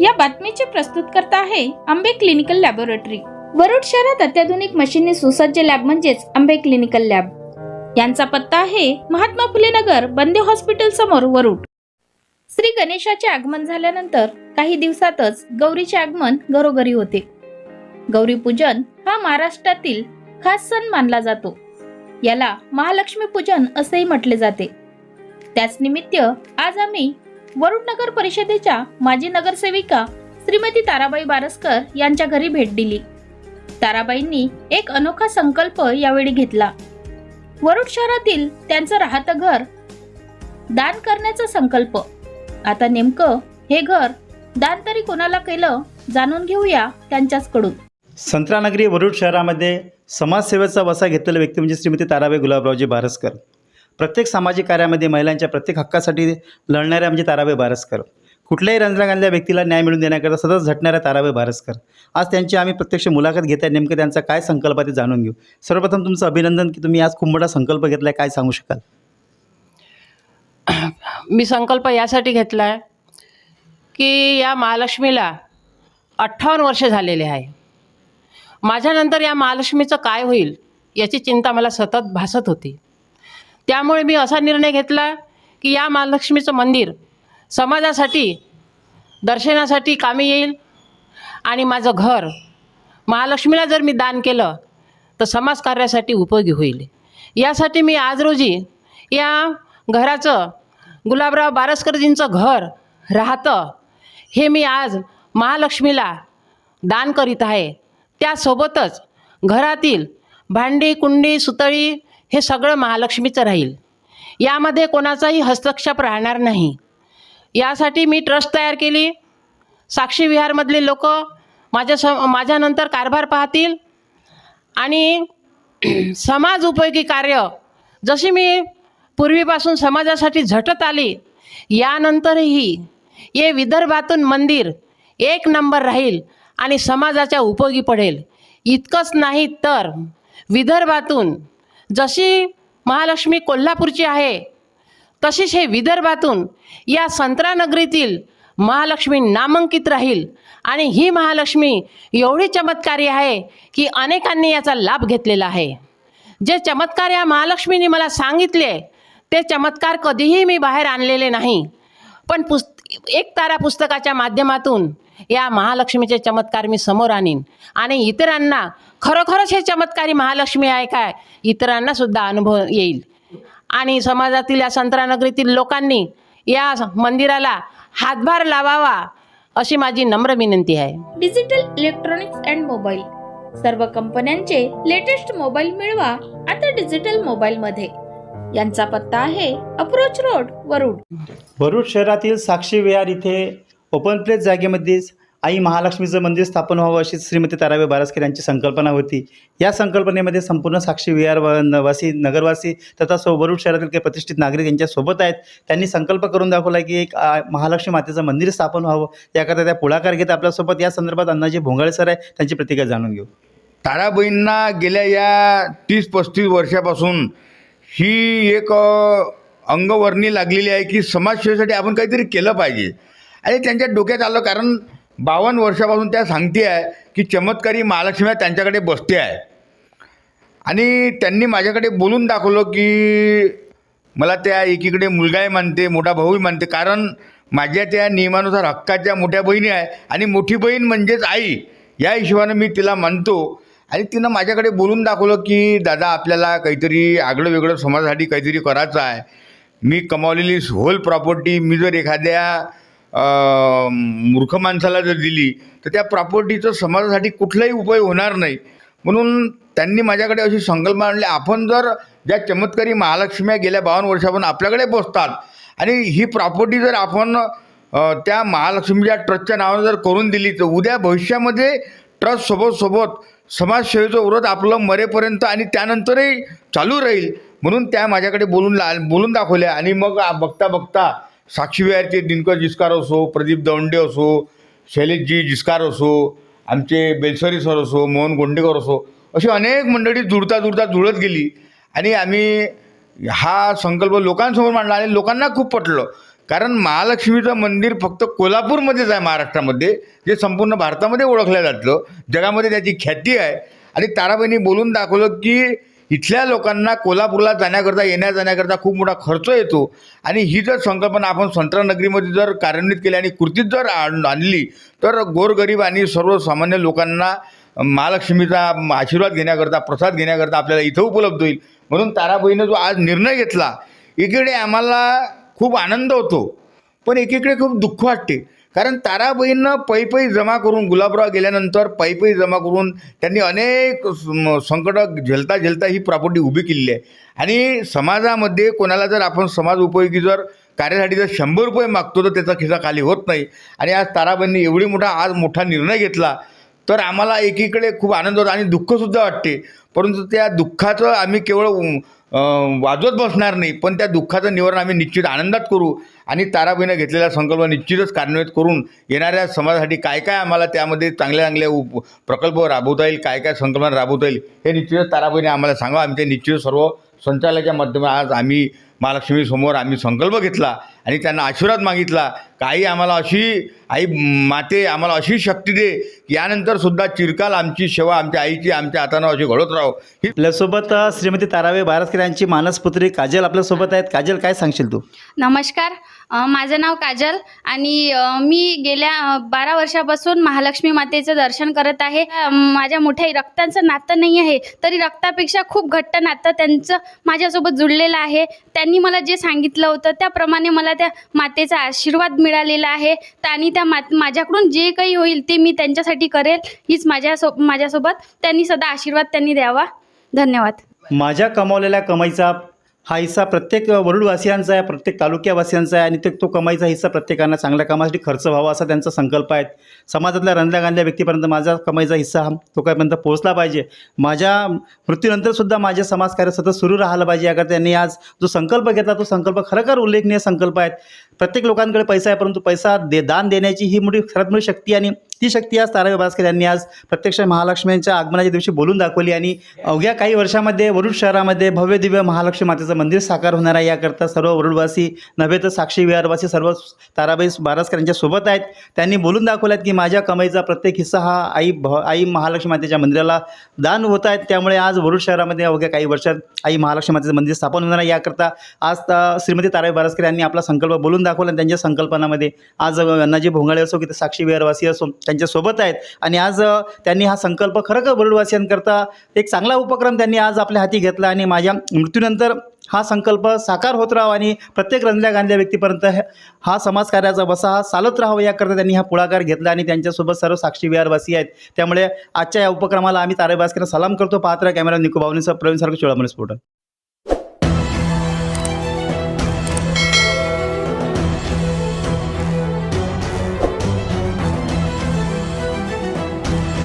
या बातमीचे प्रस्तुतकर्ता आहे आंबे क्लिनिकल लॅबोरेटरी. वरुड शहरात अत्याधुनिक मशीनने सुसज्ज लॅब म्हणजेच आंबे क्लिनिकल लॅब. यांचा पत्ता आहे महात्मा फुले नगर बंदे हॉस्पिटल समोर वरुड. श्री गणेशाचे आगमन झाल्यानंतर काही दिवसातच गौरीचे आगमन घरोघरी होते. गौरी पूजन हा महाराष्ट्रातील खास सण मानला जातो. याला महालक्ष्मी पूजन असेही म्हटले जाते. त्याच निमित्त आज आम्ही वरुण नगर परिषदेच्या माजी नगरसेविका श्रीमती ताराबाई बारसकर यांच्या घरी भेट दिली. ताराबाईंनी एक अनोखा संकल्प यावेळी घेतला. वरुड शहरातील त्यांचं राहतं घर दान करण्याचा संकल्प. आता नेमकं हे घर दान तरी कोणाला केलं जाणून घेऊया त्यांच्याचकडून. संत्रानगरी वरुड शहरामध्ये समाजसेवेचा वसा घेतलेला व्यक्ती म्हणजे श्रीमती ताराबाई गुलाबरावजी बारसकर. प्रत्येक सामाजिक कार्यामध्ये महिलांच्या प्रत्येक हक्कासाठी लढणाऱ्या म्हणजे ताराबाई भारसकर कुठल्याही रंजनागांधल्या व्यक्तीला न्याय मिळवून देण्याकरता सतत झटणाऱ्या ताराबाई भारसकर आज त्यांची आम्ही प्रत्यक्ष मुलाखत घेत आहे. नेमकं त्यांचा काय संकल्प आहे ते जाणून घेऊ. सर्वप्रथम तुमचं अभिनंदन की तुम्ही आज खूप मोठा संकल्प घेतला आहे काय सांगू शकाल? मी संकल्प यासाठी घेतला आहे की या महालक्ष्मीला अठ्ठावन्न वर्ष झालेले आहे. माझ्यानंतर या महालक्ष्मीचं काय होईल याची चिंता मला सतत भासत होती. त्यामुळे मी असा निर्णय घेतला की या महालक्ष्मीचं मंदिर समाजासाठी दर्शनासाठी कामी येईल आणि माझं घर महालक्ष्मीला जर मी दान केलं तर समाजकार्यासाठी उपयोगी होईल. यासाठी मी आज रोजी या घराचं गुलाबराव बारसकरजींचं घर राहतं हे मी आज महालक्ष्मीला दान करीत आहे. त्यासोबतच घरातील भांडी कुंडी सुतळी हे सगळं महालक्ष्मीचं राहील. यामध्ये कोणाचाही हस्तक्षेप राहणार नाही. यासाठी मी ट्रस्ट तयार केली. साक्षी विहारमधले लोक माझ्या स माझ्यानंतर कारभार पाहतील. आणि समाज उपयोगी कार्य जशी मी पूर्वीपासून समाजासाठी झटत आली यानंतरही हे विदर्भातून मंदिर एक नंबर राहील आणि समाजाच्या उपयोगी पडेल. इतकंच नाही तर विदर्भातून जशी महालक्ष्मी कोल्हापूरची आहे तशीच हे विदर्भातून या संत्रानगरीतील महालक्ष्मी नामांकित राहील. आणि ही महालक्ष्मी एवढी चमत्कारी आहे की अनेकांनी याचा लाभ घेतलेला आहे. जे चमत्कार या महालक्ष्मीने मला सांगितले ते चमत्कार कधीही मी बाहेर आणलेले नाही. पण पुस् एक तारा पुस्तकाच्या माध्यमातून या महालक्ष्मीचे चमत्कार मी समोर आणीन. आणि इतरांना खरोखरच हे चमत्कारी महालक्ष्मी आहे काय? इतरांना सुद्धा अनुभव येईल. आणि समाजातील या संत्रानगरीतील लोकांनी या मंदिराला हातभार लावावा अशी माझी नम्र विनंती आहे. डिजिटल इलेक्ट्रॉनिक्स अँड मोबाईल सर्व कंपन्यांचे लेटेस्ट मोबाईल मिळवा आता डिजिटल मोबाईल मध्ये. यांचा पत्ता आहे अप्रोच रोड वरुड. वरुड शहरातील साक्षी विहार इथे ओपन प्लेस जागेमध्ये आई महालक्ष्मीचं मंदिर स्थापन व्हावं अशी श्रीमती ताराबाई बारसकर यांची संकल्पना होती. या संकल्पनेमध्ये संपूर्ण साक्षी विहार व- वासी नगरवासी तथा सो वरुड शहरातील काही प्रतिष्ठित नागरिक यांच्यासोबत आहेत. त्यांनी संकल्प करून दाखवला की एक महालक्ष्मी मातेचं मंदिर स्थापन व्हावं. याकरता त्या पुढाकार घेत आपल्यासोबत या संदर्भात अण्णाजी भोंगाळे सर आहे त्यांची प्रतिक्रिया जाणून घेऊ. ताराबाईंना गेल्या या तीस पस्तीस वर्षापासून ही एक अंगवर्णी लागलेली आहे की समाजसेवेसाठी आपण काहीतरी केलं पाहिजे. आणि त्यांच्या डोक्यात आलं कारण बावन्न वर्षापासून त्या सांगते आहे की चमत्कारी महालक्ष्मी त्यांच्याकडे बसते आहे आणि त्यांनी माझ्याकडे बोलून दाखवलं की मला त्या एकीकडे मुलगाही मानते मोठा भाऊही मानते कारण माझ्या त्या नियमानुसार हक्काच्या मोठ्या बहिणी आहे आणि मोठी बहीण म्हणजेच आई. या हिशोबानं मी तिला मानतो. आणि तिनं माझ्याकडे बोलून दाखवलं की दादा आपल्याला काहीतरी आगळं वेगळं समाजासाठी काहीतरी करायचं आहे. मी कमावलेली होल प्रॉपर्टी मी जर एखाद्या मूर्ख माणसाला जर दिली तर त्या प्रॉपर्टीचं समाजासाठी कुठलाही उपयोग होणार नाही. म्हणून त्यांनी माझ्याकडे अशी संकल्पना आणली. आपण जर ज्या चमत्कारी महालक्ष्म्या गेल्या बावन्न वर्षापासून आपल्याकडे बसतात आणि ही प्रॉपर्टी जर आपण त्या महालक्ष्मीच्या ट्रस्टच्या नावानं जर करून दिली तर उद्या भविष्यामध्ये ट्रस्ट सोबत सोबत समाजसेवेचं व्रत आपलं मरेपर्यंत आणि त्यानंतरही चालू राहील. म्हणून त्या माझ्याकडे बोलून ला बोलून दाखवल्या आणि मग बघता बघता साक्षीविहारचे दिनकर जिस्कार असो प्रदीप दवंडे असो शैलेशजी जिस्कार असो आमचे बेलसरी सर असो मोहन गोंडेकर असो अशी अनेक मंडळी जुळता जुळता जुळत गेली. आणि आम्ही हा संकल्प लोकांसमोर मांडला आणि लोकांना खूप पटलं. कारण महालक्ष्मीचं मंदिर फक्त कोल्हापूरमध्येच आहे महाराष्ट्रामध्ये जे संपूर्ण भारतामध्ये ओळखलं जातं. जगामध्ये त्याची ख्याती आहे. आणि ताराबाईंनी बोलून दाखवलं की इथल्या लोकांना कोल्हापूरला जाण्याकरता येण्या जाण्याकरता खूप मोठा खर्च येतो. आणि ही जर संकल्पना आपण संत्रानगरीमध्ये जर कार्यान्वित केली आणि कृतीत जर आणली तर गोरगरीब आणि सर्वसामान्य लोकांना महालक्ष्मीचा आशीर्वाद घेण्याकरता प्रसाद घेण्याकरता आपल्याला इथं उपलब्ध होईल. म्हणून ताराबाईनं जो आज निर्णय घेतला इकडे आम्हाला खूप आनंद होतो. पण एकीकडे खूप दुःख वाटते. कारण ताराबाईंना पै पै जमा करून गुलाबराव गेल्यानंतर पै पै जमा करून त्यांनी अनेक संकट झेलता झेलता ही प्रॉपर्टी उभी केलेली आहे. आणि समाजामध्ये कोणाला जर आपण समाज उपयोगी जर कार्यासाठी जर शंभर रुपये मागतो तर त्याचा खिसा खाली होत नाही. आणि आज ताराबाईंनी एवढी मोठा आज मोठा निर्णय घेतला तर आम्हाला एकीकडे खूप आनंद होतो आणि दुःखसुद्धा वाटते. परंतु त्या दुःखाचं आम्ही केवळ वाजवत बसणार नाही पण त्या दुःखाचं निवारण आम्ही निश्चित आनंदात करू आणि ताराबाईनं घेतलेला संकल्प निश्चितच कार्यान्वित करून येणाऱ्या समाजासाठी काय काय आम्हाला त्यामध्ये चांगल्या चांगल्या उप प्रकल्प राबवता येईल काय काय संकल्पना राबवता येईल हे निश्चितच ताराबाईने आम्हाला सांगा आम्ही ते निश्चित सर्व संचालकाच्या माध्यमात आज आम्ही महालक्ष्मीसमोर आम्ही संकल्प घेतला आणि त्यांना आशीर्वाद मागितला. काही आम्हाला अशी आई माते आम्हाला अशी शक्ती दे की यानंतर सुद्धा चिरकाल आमची सेवा आमच्या आईची आमच्या हातानं अशी घडत राहो. ही आपल्यासोबत अ, श्रीमती ताराबाई बारसकर यांची मानसपुत्री काजल आपल्यासोबत आहेत. काजल काय सांगशील तू? नमस्कार. माझं नाव काजल आणि मी गेल्या बारा वर्षापासून महालक्ष्मी मातेचं दर्शन करत आहे. माझ्या मोठ्या रक्ताचं नातं नाही आहे तरी रक्तापेक्षा खूप घट्ट नातं त्यांचं माझ्यासोबत जुळलेलं आहे. त्यांनी मला जे सांगितलं होतं त्याप्रमाणे मला त्या मातेचा आशीर्वाद मिळालेला आहे. आणि त्या मात माझ्याकडून जे काही होईल ते मी त्यांच्यासाठी करेल हीच माझ्यासो माझ्यासोबत त्यांनी सदा आशीर्वाद त्यांनी द्यावा. धन्यवाद. माझ्या कमावलेल्या कमाईचा हा हिस्सा प्रत्येक वरुडवासियांचा आहे प्रत्येक तालुक्यावासियांचा आहे आणि ते तो कमाईचा हिस्सा प्रत्येकांना चांगल्या कामासाठी खर्च व्हावा असा त्यांचा संकल्प आहे. समाजातल्या रंधल्या गांधल्या व्यक्तीपर्यंत माझा कमाईचा हिस्सा हा तो कायपर्यंत पोहोचला पाहिजे. माझ्या मृत्यूनंतरसुद्धा माझे समाजकार्य सतत सुरू राहिलं पाहिजे. याकरता त्यांनी आज जो संकल्प घेतला तो संकल्प खरोखर उल्लेखनीय संकल्प आहेत. प्रत्येक लोकांकडे पैसा आहे परंतु पैसा दे दान देण्याची ही मोठी सर्वात मोठी शक्ती आणि ती शक्ती आज ताराबाई बास्कर यांनी आज प्रत्यक्ष महालक्ष्मींच्या आगमनाच्या दिवशी बोलून दाखवली आणि अवघ्या काही वर्षामध्ये वरुड शहरामध्ये भव्य दिव्य महालक्ष्मी मातेचं मंदिर साकार होणार आहे. याकरता सर्व वरुडवासी नव्हे तर साक्षी विहारवासी सर्व ताराबाई बारसकर यांच्या सोबत आहेत. त्यांनी बोलून दाखवल्यात की माझ्या कमाईचा प्रत्येक हिस्सा हा आई भ आई महालक्ष्मी मातेच्या मंदिराला दान होत आहेत. त्यामुळे आज वरुड शहरामध्ये अवघ्या काही वर्षात आई महालक्ष्मी मातेचं मंदिर स्थापन होणार आहे. याकरता आज श्रीमती ताराबाई बारसकर यांनी आपला संकल्प बोलून दाखवलं आणि त्यांच्या संकल्पनामध्ये. आज अण्णाजी भोंगाळे असो की ते साक्षी विहारवासी असो त्यांच्यासोबत आहेत. आणि आज त्यांनी हा संकल्प खरोखर बरुडवासियांकरता एक चांगला उपक्रम त्यांनी आज आपल्या हाती घेतला आणि माझ्या मृत्यूनंतर हा संकल्प साकार होत राहावा आणि प्रत्येक रंजल्या गांधल्या व्यक्तीपर्यंत हा समाजकार्याचा वसा हा चालत राहावा याकरता त्यांनी हा पुढाकार घेतला आणि त्यांच्यासोबत सर्व साक्षी विहारवासी आहेत. त्यामुळे आजच्या या उपक्रमाला आम्ही तारेबास्करला सलाम करतो. पात्र कॅमेरा निको प्रवीण सारखं चोळामणी स्फोटन